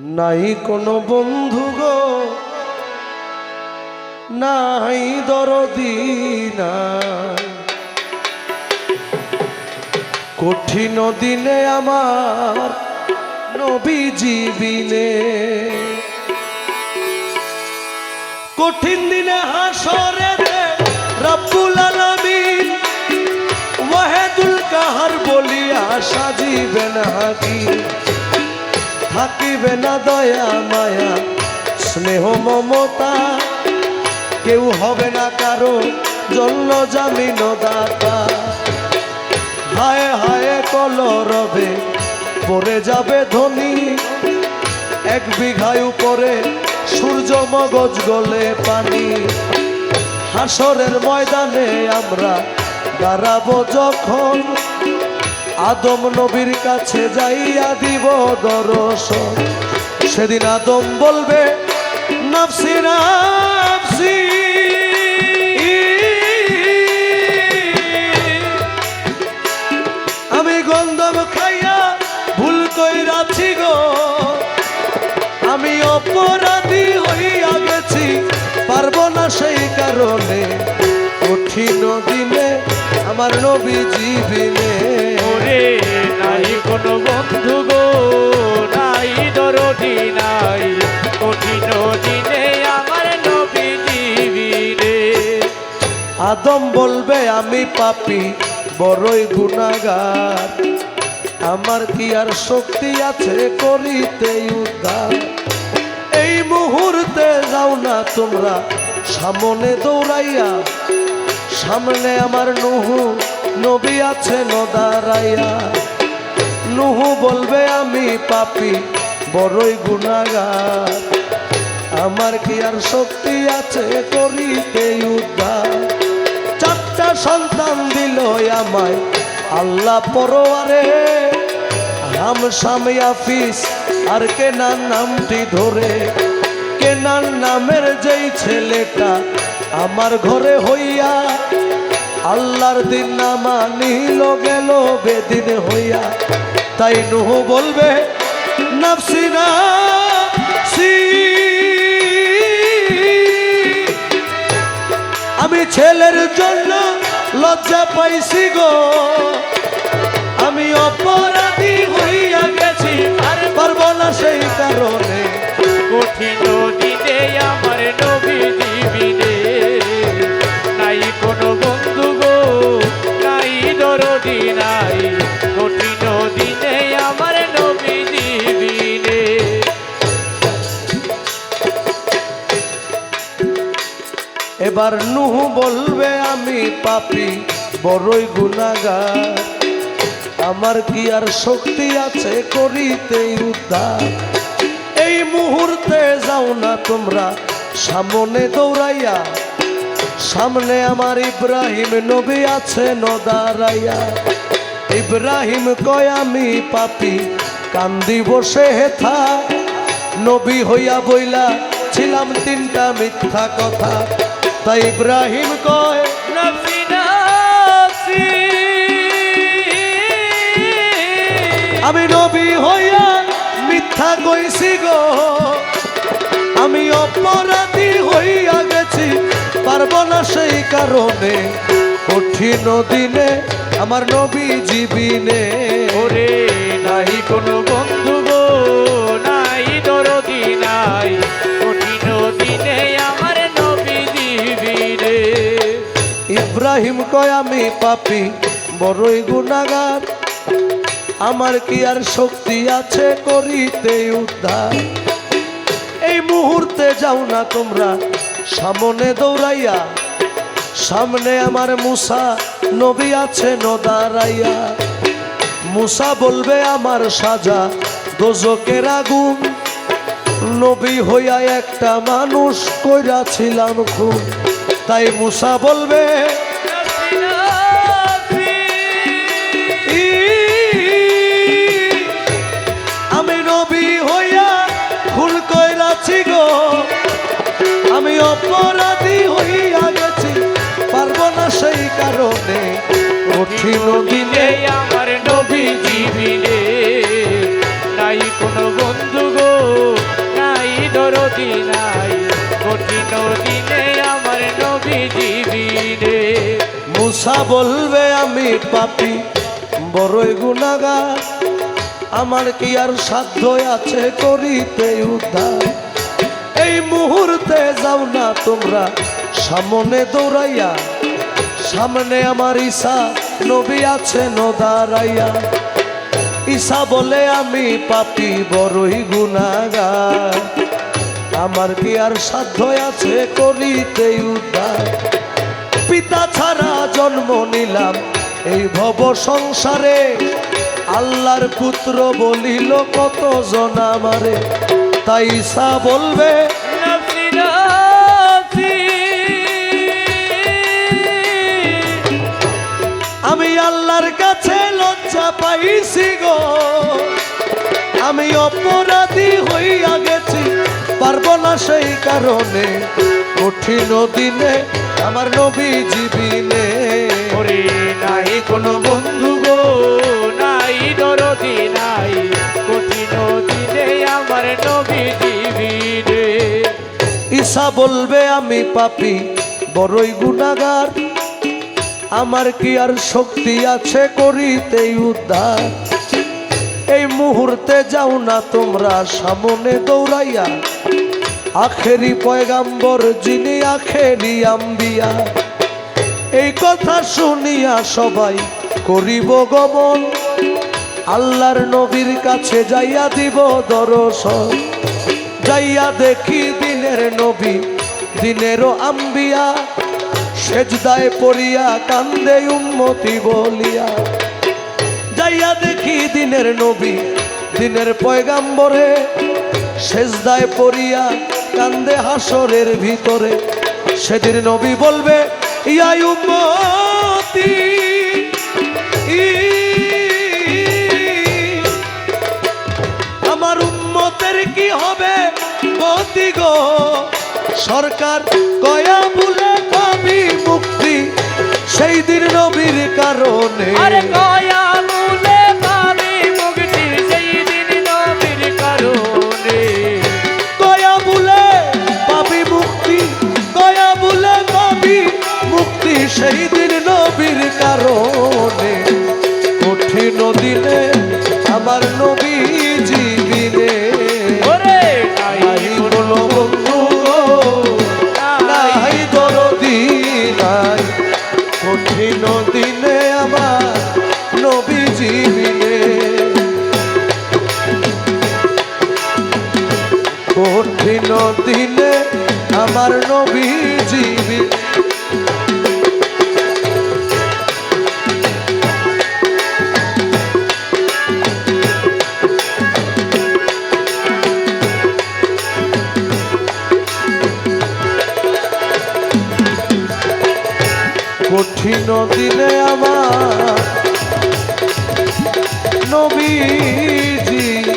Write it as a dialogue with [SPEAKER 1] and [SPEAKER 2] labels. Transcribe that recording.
[SPEAKER 1] নাই কোনো বন্ধু গো, নাই দরদি নাই। কঠিন দিনে আমার নবী জীবিনে কঠিন দিনে হাসরে রে রব্বুল আলামিন, ওয়াহেদুল কাহার বলিয়া সাজিবেন থাকিবে না দয়া, মায়া, স্নেহ, মমতা। কেউ হবে না কারও জন্য জামিন দাতা। হায় হায় কল রবে পড়ে যাবে ধনী। এক বিঘায় উপরে সূর্য মগজ গলে পানি। হাসরের ময়দানে আমরা দাঁড়াবো যখন আদম নবীর কাছে যাইয়া দিব দর্শন। সেদিন আদম বলবে, নাফসি নাফসি। আমি গন্ধম খাইয়া ভুল কইরাছি গো। আমি অপরাধী হইয়া গেছি, পারব না সেই কারণে। আমার নবী জীবিনে
[SPEAKER 2] ওরে নাই কোনো বন্ধু গো নাই দরদি নাই। কঠিন দিনে আমার নবী জীবিরে
[SPEAKER 1] আদম বলবে আমি পাপি বড়ই গুণাগার আমার কি আর শক্তি আছে করিতে উদ্ধার? এই মুহূর্তে যাও না তোমরা সামনে দৌড়াইয়া সামনে আমার নুহু, নবী আছে নদারাইয়া। নুহু বলবে, আমি পাপি, বড়ই গুণাগার আমার কি আর শক্তি আছে করিতে উদ্ধার? চারটা সন্তান দিল আমায়, আল্লাহ পরোয়ারে। রাম স্বামী আফিস, আর কেনার নামটি ধরে। কেনার নামের যেই ছেলেটা আমার ঘরে হইয়া আল্লাহর দিন না মানিল গেল বেদিন হইয়া। তাই নুহ বলবে, নাফসি নাফসি আমি ছেলের জন্য লজ্জা পাইছি গো। এবার নুহু বলবে, আমি পাপি, বড়ই গুণাগার আমার কি আর শক্তি আছে করিতে উদ্ধার? এই মুহূর্তে যাও না তোমরা সামনে দৌড়াইয়া। সামনে আমার ইব্রাহিম নবী আছে নদারাইয়া। ইব্রাহিম কয়, আমি পাপি কান্দি বসে হেথা? নবী হইয়া বইলা, ছিলাম তিনটা মিথ্যা কথা। তাই ইব্রাহিম কয় আমি নবী হইয়া মিথ্যা কইছি গো। আমি অপরাধী হইয়া গেছি পারব না সেই কারণে। কঠিন দিনে আমার নবী জীবিনে
[SPEAKER 2] ওরে নাই কোনো বন্ধু
[SPEAKER 1] কয় আমি পাপি, বড়ই গুণাগার। আমার কি আর শক্তি আছে করিতে উদ্ধার? এই মুহূর্তে যাও না তোমরা সামনে দৌড়াইয়া। সামনে আমার মুসা নবী আছে নদারাইয়া। মুসা বলবে, আমার সাজা দোজকের আগুন। নবী হইয়া একটা মানুষ কইরাছিলাম খুব তাই মুসা বলবে অপরাধী হইয়া গেছি, পারব না সেই কারণে। কঠিন দিনে
[SPEAKER 2] আমার নবী জীবিনে। নাই কোনো বন্ধু গো দরদি নাই। কঠিন দিনে আমার নবী জীবিনে।
[SPEAKER 1] মুসা বলবে, আমি পাপি, বড়ই গুণাগার আমার কি আর সাধ্য আছে করিতে উদ্ধার? এই মুহূর্তে যাও না তোমরা। সামনে দৌড়াইয়া, সামনে আমার ঈশা নবী আছে নদারাইয়া। ঈশা বলে, আমি পাপি, বড়ই গুণাগার আমার কি আর সাধ্য আছে করিতে উদ্ধার? পিতা ছাড়া জন্ম নিলাম এই ভব সংসারে। আল্লাহর পুত্র বলিল কত জন আমারে তাই ঈসা বলবে আমি আল্লাহর কাছে লজ্জা পাইছি গো। আমি অপরাধী হইয়া গেছি পারব না সেই কারণে। কঠিন দিনে আমার নবী জীবিনে।
[SPEAKER 2] ওরে নাই কোনো বন্ধু গো নাই দরদি নাই।
[SPEAKER 1] বলবে আমি পাপি, বড়ই গুণাগার। আমার কি আর শক্তি আছে করিতেই উদ্ধার? এই মুহূর্তে যাও না তোমরা সামনে দৌড়াইয়া। আখেরি পয়গাম্বর যিনি আখেরি আম্বিয়া। এই কথা শুনিয়া সবাই করিব গমন। আল্লাহর নবীর কাছে যাইয়া দিব দর্শন। যাইয়া দেখি নবী, দিনেরও আম্বিয়া, সেজদায় পড়িয়া কান্দে উন্মতি বলিয়া। যাইয়া দেখি দিনের নবী, দিনের পয়গাম্বরে, সেজদায় পড়িয়া কান্দে হাসরের ভিতরে। সেদিন নবী বলবে ইয়াই উম্মতি, ই- আমার উম্মতের কি হবে? গতি গো সরকার কয়া বলে পাবি মুক্তি সেই দিন নবীর কারণে।
[SPEAKER 2] কয়া
[SPEAKER 1] আমার নবী জীবিনে কঠিন দিনে আমার নবীজি।